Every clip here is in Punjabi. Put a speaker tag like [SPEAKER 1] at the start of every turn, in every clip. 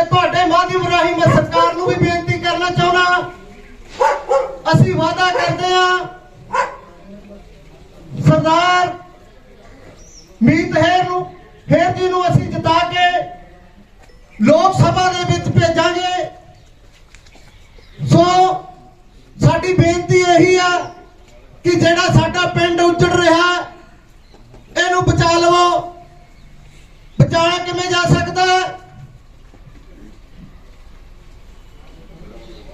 [SPEAKER 1] ਤੇ ਤੁਹਾਡੇ ਮਾਧਿਅਮ ਰਾਹੀਂ ਮੈਂ ਸਰਕਾਰ ਨੂੰ ਵੀ ਬੇਨਤੀ ਕਰਨਾ ਚਾਹੁੰਦਾ ਅਸੀਂ ਵਾਅਦਾ ਕਰਦੇ ਹਾਂ। ਸਰਦਾਰ ਮੀਤ ਹੈਰ ਨੂੰ, ਹੈਰ ਜੀ ਨੂੰ ਅਸੀਂ ਜਿਤਾ ਕੇ ਲੋਕ ਸਭਾ ਦੇ ਵਿੱਚ ਭੇਜਾਂਗੇ। ਸੋ ਸਾਡੀ ਬੇਨਤੀ ਇਹੀ ਆ ਕਿ ਜਿਹੜਾ ਸਾਡਾ ਪਿੰਡ ਉੱਜੜ ਰਿਹਾ ਇਹਨੂੰ ਬਚਾ ਲਵੋ ਬਚਾਇਆ ਕਿਵੇਂ ਜਾ ਸਕਦਾ ਹੈ?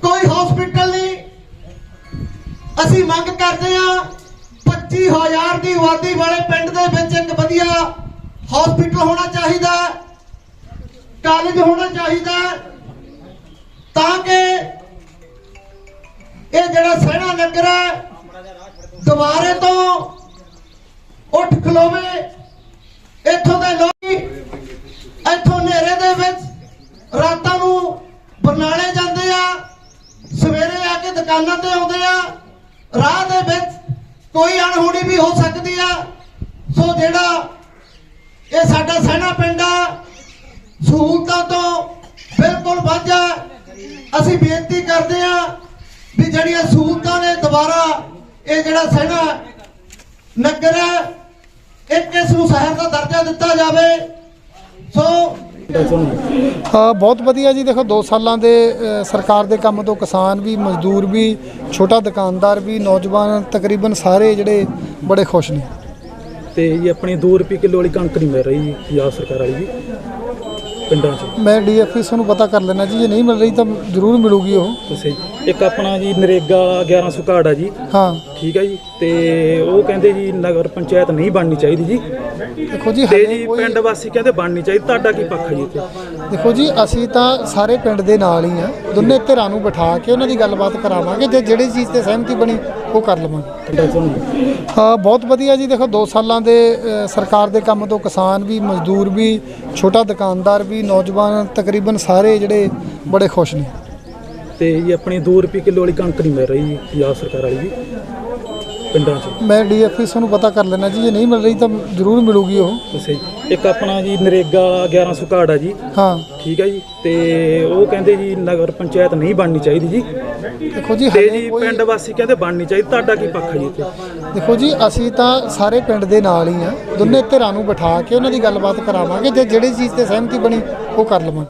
[SPEAKER 1] ਕੋਈ ਹਸਪੀਟਲ ਨਹੀਂ ਅਸੀਂ ਮੰਗ ਕਰਦੇ ਹਾਂ 25000 ਦੀ ਆਬਾਦੀ ਵਾਲੇ ਪਿੰਡ ਦੇ ਵਿੱਚ ਇੱਕ ਵਧੀਆ ਹਸਪੀਟਲ ਹੋਣਾ ਚਾਹੀਦਾ ਕਾਲਜ ਹੋਣਾ ਚਾਹੀਦਾ, ਤਾਂ ਕਿ ਇਹ ਜਿਹੜਾ ਸਹਿਣਾ ਨਗਰ ਹੈ, ਦੁਬਾਰੇ ਤੋਂ ਉੱਠ ਖਲੋਵੇ। ਇੱਥੋਂ ਦੇ ਲੋਕ, ਇੱਥੋਂ ਹਨੇਰੇ ਦੇ ਵਿੱਚ ਰਾਤਾਂ ਨੂੰ ਬਰਨਾਲੇ ਜਾਂਦੇ ਆ, ਸਵੇਰੇ ਆ ਕੇ ਦੁਕਾਨਾਂ ਤੇ ਆਉਂਦੇ ਆ। ਰਾਹ ਦੇ ਵਿੱਚ ਕੋਈ ਅਣਹੋਣੀ ਵੀ ਹੋ ਸਕਦੀ ਆ। ਸੋ ਜਿਹੜਾ ਇਹ ਸਾਡਾ ਸਹਿਣਾ ਪਿੰਡ ਆ, ਸਹੂਲਤਾਂ ਤੋਂ ਬਿਲਕੁਲ ਵਾਂਝਾ ਅਸੀਂ ਬੇਨਤੀ ਕਰਦੇ ਆ ਵੀ ਜਿਹੜੀਆਂ ਸਹੂਲਤਾਂ ਨੇ ਦੁਬਾਰਾ ਇਹ ਜਿਹੜਾ ਸਹਿਣਾ ਨਗਰ ਹੈ ਇੱਕ ਇਸ ਨੂੰ ਸ਼ਹਿਰ ਦਾ ਦਰਜਾ ਦਿੱਤਾ ਜਾਵੇ। ਸੋ
[SPEAKER 2] ਅ, ਬਹੁਤ ਵਧੀਆ ਜੀ। ਦੇਖੋ 2 ਸਾਲਾਂ ਦੇ ਸਰਕਾਰ ਦੇ ਕੰਮ ਤੋਂ ਕਿਸਾਨ ਵੀ ਮਜ਼ਦੂਰ ਵੀ ਛੋਟਾ ਦੁਕਾਨਦਾਰ ਵੀ ਨੌਜਵਾਨ ਤਕਰੀਬਨ ਸਾਰੇ ਜਿਹੜੇ ਬੜੇ ਖੁਸ਼ ਨੇ।
[SPEAKER 3] ਤੇ ਜੀ ਆਪਣੀ 2 ਰੁਪਏ ਕਿਲੋ ਵਾਲੀ ਕਣਕ ਨਹੀਂ ਮਿਲ ਰਹੀ ਜੀ ਪੰਜਾਬ ਸਰਕਾਰ ਵਾਲੀ ਜੀ ਪਿੰਡਾਂ 'ਚ।
[SPEAKER 2] ਮੈਂ ਡੀਐਫਸੀ ਤੁਹਾਨੂੰ ਪਤਾ ਕਰ ਲੈਣਾ ਜੀ। ਜੇ ਨਹੀਂ ਮਿਲ ਰਹੀ ਤਾਂ ਜ਼ਰੂਰ ਮਿਲੂਗੀ ਉਹ।
[SPEAKER 3] ਤੁਸੀਂ ਇੱਕ ਆਪਣਾ ਜੀ ਨਰੇਗਾ 1100 ਕਾਰਡ ਆ ਜੀ।
[SPEAKER 2] ਹਾਂ।
[SPEAKER 3] ਠੀਕ ਹੈ ਜੀ ਤੇ ਉਹ ਕਹਿੰਦੇ ਜੀ ਨਗਰ ਪੰਚਾਇਤ ਨਹੀਂ ਬਣਨੀ ਚਾਹੀਦੀ ਜੀ।
[SPEAKER 2] ਦੇਖੋ ਜੀ
[SPEAKER 3] ਤੇ ਜੀ ਪਿੰਡ ਵਾਸੀ ਕਹਿੰਦੇ ਬਣਨੀ ਚਾਹੀਦੀ ਤੁਹਾਡਾ ਕੀ ਪੱਖ ਜੀ ਇੱਥੇ?
[SPEAKER 2] ਦੇਖੋ ਜੀ ਅਸੀਂ ਤਾਂ ਸਾਰੇ ਪਿੰਡ ਦੇ ਨਾਲ ਹੀ ਆ। ਦੋਨੇ ਧਿਰਾਂ ਨੂੰ ਬਿਠਾ ਕੇ ਉਹਨਾਂ ਦੀ ਗੱਲਬਾਤ ਕਰਾਵਾਂਗੇ ਜੇ ਜਿਹੜੀ ਚੀਜ਼ ਤੇ ਸਹਿਮਤੀ ਬਣੀ ਉਹ ਕਰ ਲਵਾਂਗੇ। ਹਾਂ ਬਹੁਤ ਵਧੀਆ ਜੀ ਦੇਖੋ 2 ਸਾਲਾਂ ਦੇ ਸਰਕਾਰ ਦੇ ਕੰਮ ਤੋਂ ਕਿਸਾਨ ਵੀ ਮਜ਼ਦੂਰ ਵੀ ਛੋਟਾ ਦੁਕਾਨਦਾਰ ਵੀ ਨੌਜਵਾਨ ਤਕਰੀਬਨ ਸਾਰੇ ਜਿਹੜੇ ਬੜੇ ਖੁਸ਼ ਨੇ।
[SPEAKER 3] ਤੇ ਜੀ ਆਪਣੀ 2 ਰੁਪਏ ਕਿਲੋ ਵਾਲੀ ਕਣਕ ਨਹੀਂ ਮਿਲ ਰਹੀ ਜੀ ਪੰਜਾਬ ਸਰਕਾਰ ਵਾਲੀ ਜੀ ਪਿੰਡਾਂ 'ਚ।
[SPEAKER 2] ਮੈਂ ਡੀਐਫਸੀ ਤੁਹਾਨੂੰ ਪਤਾ ਕਰ ਲੈਣਾ ਜੀ ਜੇ ਨਹੀਂ ਮਿਲ ਰਹੀ ਤਾਂ ਜ਼ਰੂਰ ਮਿਲੂਗੀ ਉਹ।
[SPEAKER 3] ਤੁਸੀਂ ਇੱਕ ਆਪਣਾ ਜੀ ਨਰੇਗਾ 1100 ਕਾਰਡ ਆ ਜੀ।
[SPEAKER 2] ਹਾਂ।
[SPEAKER 3] ਠੀਕ ਹੈ ਜੀ ਤੇ ਉਹ ਕਹਿੰਦੇ ਜੀ ਨਗਰ ਪੰਚਾਇਤ ਨਹੀਂ ਬਣਨੀ ਚਾਹੀਦੀ ਜੀ।
[SPEAKER 2] ਦੇਖੋ ਜੀ
[SPEAKER 3] ਤੇ
[SPEAKER 2] ਹਾਲੇ
[SPEAKER 3] ਜੀ
[SPEAKER 2] ਕੋਈ
[SPEAKER 3] ਪਿੰਡ ਵਾਸੀ ਕਹਿੰਦੇ ਬਣਨੀ ਚਾਹੀਦੀ ਤੁਹਾਡਾ ਕੀ ਪੱਖ ਹੈ ਜੀ ਇੱਥੇ?
[SPEAKER 2] ਦੇਖੋ ਜੀ ਅਸੀਂ ਤਾਂ ਸਾਰੇ ਪਿੰਡ ਦੇ ਨਾਲ ਹੀ ਆ। ਦੋਨੇ ਧਿਰਾਂ ਨੂੰ ਬਿਠਾ ਕੇ ਉਹਨਾਂ ਦੀ ਗੱਲਬਾਤ ਕਰਾਵਾਂਗੇ ਜੇ ਜਿਹੜੀ ਚੀਜ਼ ਤੇ ਸਹਿਮਤੀ ਬਣੀ ਉਹ ਕਰ ਲਵਾਂਗੇ।